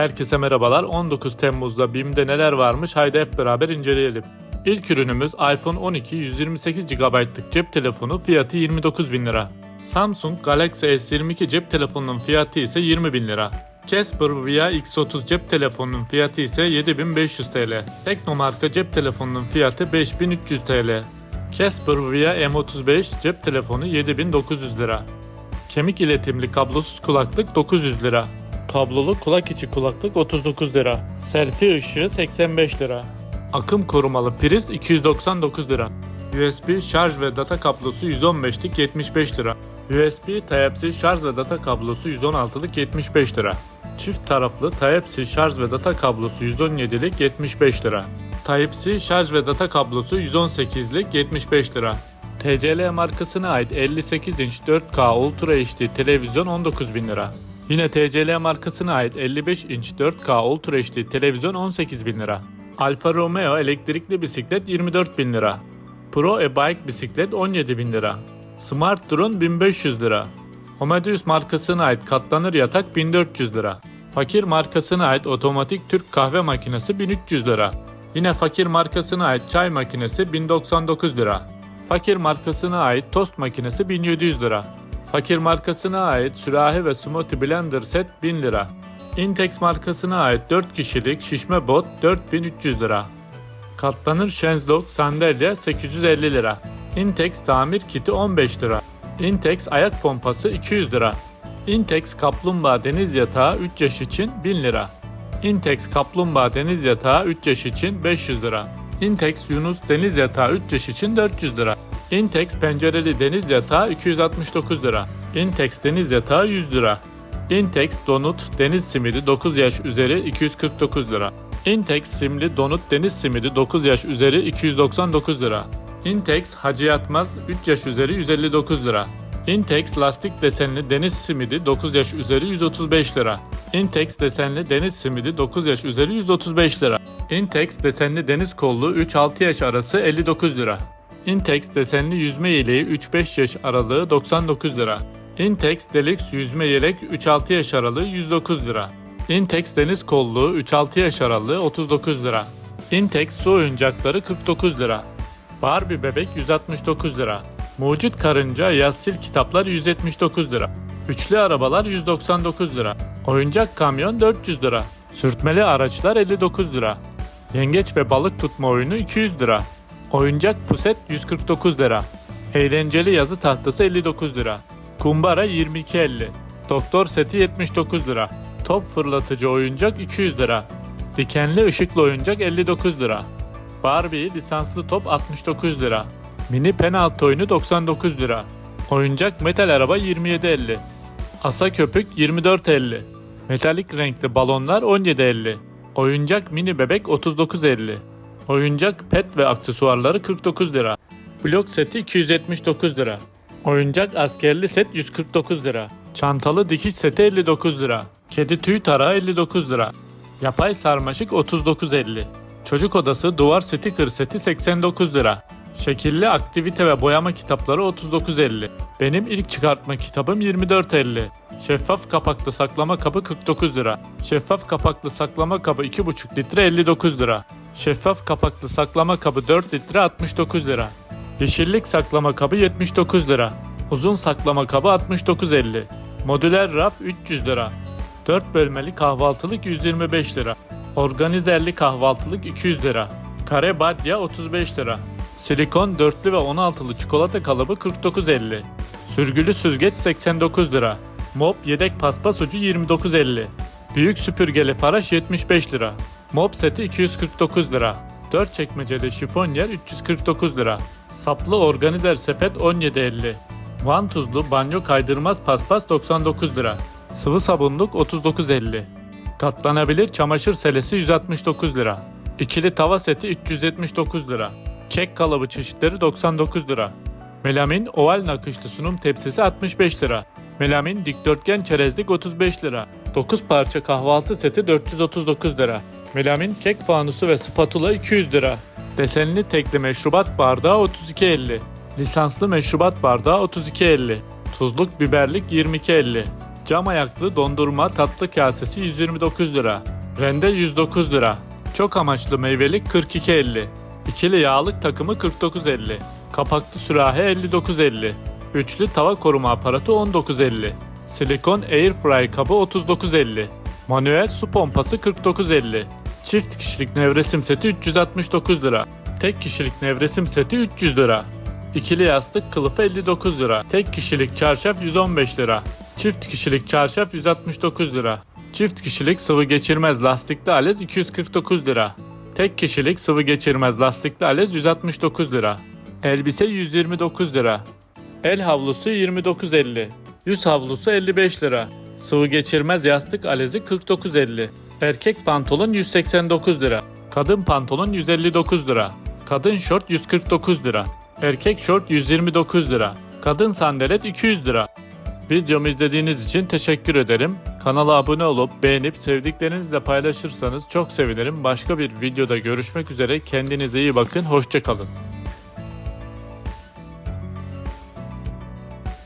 Herkese merhabalar. 19 Temmuz'da BİM'de neler varmış haydi hep beraber inceleyelim. İlk ürünümüz iPhone 12 128 GB'lık cep telefonu fiyatı 29 bin lira. Samsung Galaxy S22 cep telefonunun fiyatı ise 20 bin lira. Casper VIA X30 cep telefonunun fiyatı ise 7500 TL. Tekno marka cep telefonunun fiyatı 5300 TL. Casper VIA M35 cep telefonu 7900 lira. Kemik iletimli kablosuz kulaklık 900 lira. Kablolu kulak içi kulaklık 39 lira. Selfie ışığı 85 lira. Akım korumalı priz 299 lira. USB şarj ve data kablosu 115'lik 75 lira. USB Type-C şarj ve data kablosu 116'lık 75 lira. Çift taraflı Type-C şarj ve data kablosu 117'lik 75 lira. Type-C şarj ve data kablosu 118'lik 75 lira. TCL markasına ait 58 inç 4K Ultra HD televizyon 19 bin lira. Yine TCL markasına ait 55 inç 4K Ultra HD televizyon 18 bin lira. Alfa Romeo elektrikli bisiklet 24 bin lira. Pro e-bike bisiklet 17 bin lira. Smart Drone 1500 lira. Homedeus markasına ait katlanır yatak 1400 lira. Fakir markasına ait otomatik Türk kahve makinesi 1300 lira. Yine fakir markasına ait çay makinesi 1099 lira. Fakir markasına ait tost makinesi 1700 lira. Fakir markasına ait sürahi ve smoothie blender set 1000 lira. Intex markasına ait 4 kişilik şişme bot 4300 lira. Katlanır Shenzlong sandalye 850 lira. Intex tamir kiti 15 lira. Intex ayak pompası 200 lira. Intex kaplumbağa deniz yatağı 3 yaş için 1000 lira. Intex kaplumbağa deniz yatağı 3 yaş için 500 lira. Intex Yunus deniz yatağı 3 yaş için 400 lira. Intex pencereli deniz yatağı 269 lira. Intex deniz yatağı 100 lira. Intex donut deniz simidi 9 yaş üzeri 249 lira. Intex simli donut deniz simidi 9 yaş üzeri 299 lira. Intex hacı yatmaz 3 yaş üzeri 159 lira. Intex lastik desenli deniz simidi 9 yaş üzeri 135 lira. Intex desenli deniz simidi 9 yaş üzeri 135 lira. Intex desenli deniz kollu 3-6 yaş arası 59 lira. Intex desenli yüzme yeleği 3-5 yaş aralığı 99 lira. Intex Deluxe yüzme yelek 3-6 yaş aralığı 109 lira. Intex deniz kolluğu 3-6 yaş aralığı 39 lira. Intex su oyuncakları 49 lira. Barbie bebek 169 lira. Mucit karınca yazsil kitaplar 179 lira. Üçlü arabalar 199 lira. Oyuncak kamyon 400 lira. Sürtmeli araçlar 59 lira. Yengeç ve balık tutma oyunu 200 lira. Oyuncak puset 149 lira. Eğlenceli yazı tahtası 59 lira. Kumbara 22.50. Doktor seti 79 lira. Top fırlatıcı oyuncak 200 lira. Dikenli ışıklı oyuncak 59 lira. Barbie lisanslı top 69 lira. Mini penaltı oyunu 99 lira. Oyuncak metal araba 27.50. Asa köpük 24.50. Metalik renkli balonlar 17.50. Oyuncak mini bebek 39.50. Oyuncak pet ve aksesuarları 49 lira. Blok seti 279 lira. Oyuncak askerli set 149 lira. Çantalı dikiş seti 59 lira. Kedi tüy tarağı 59 lira. Yapay sarmaşık 39.50. Çocuk odası duvar sticker seti 89 lira. Şekilli aktivite ve boyama kitapları 39.50. Benim ilk çıkartma kitabım 24.50. Şeffaf kapaklı saklama kabı 49 lira. Şeffaf kapaklı saklama kabı 2,5 litre 59 lira. Şeffaf kapaklı saklama kabı 4 litre 69 lira. Yeşillik saklama kabı 79 lira. Uzun saklama kabı 69.50. Modüler raf 300 lira. 4 bölmeli kahvaltılık 125 lira. Organizerli kahvaltılık 200 lira. Kare badya 35 lira. Silikon dörtlü ve 16'lı çikolata kalıbı 49.50. Sürgülü süzgeç 89 lira. Mop yedek paspas ucu 29.50. Büyük süpürgeli faraş 75 lira. Mop seti 249 lira. 4 çekmeceli şifonyer 349 lira. Saplı organizer sepet 17.50. Van tuzlu banyo kaydırmaz paspas 99 lira. Sıvı sabunluk 39.50. Katlanabilir çamaşır selesi 169 lira. İkili tava seti 379 lira. Kek kalıbı çeşitleri 99 lira. Melamin oval nakışlı sunum tepsisi 65 lira. Melamin dikdörtgen çerezlik 35 lira. 9 parça kahvaltı seti 439 lira. Melamin kek fanusu ve spatula 200 lira. Desenli tekli meşrubat bardağı 32.50. Lisanslı meşrubat bardağı 32.50. Tuzluk biberlik 22.50. Cam ayaklı dondurma tatlı kasesi 129 lira. Rende 109 lira. Çok amaçlı meyvelik 42.50. İkili yağlık takımı 49.50. Kapaklı sürahi 59.50. Üçlü tava koruma aparatı 19.50. Silikon airfry kabı 39.50. Manuel su pompası 49.50. Çift kişilik nevresim seti 369 lira. Tek kişilik nevresim seti 300 lira. İkili yastık kılıfı 59 lira. Tek kişilik çarşaf 115 lira. Çift kişilik çarşaf 169 lira. Çift kişilik sıvı geçirmez lastikli alez 249 lira. Tek kişilik sıvı geçirmez lastikli alez 169 lira. Elbise 129 lira. El havlusu 29.50. Yüz havlusu 55 lira. Sıvı geçirmez yastık alezi 49.50. Erkek pantolon 189 lira. Kadın pantolon 159 lira. Kadın şort 149 lira. Erkek şort 129 lira. Kadın sandalet 200 lira. Videomu izlediğiniz için teşekkür ederim. Kanala abone olup beğenip sevdiklerinizle paylaşırsanız çok sevinirim. Başka bir videoda görüşmek üzere. Kendinize iyi bakın. Hoşçakalın.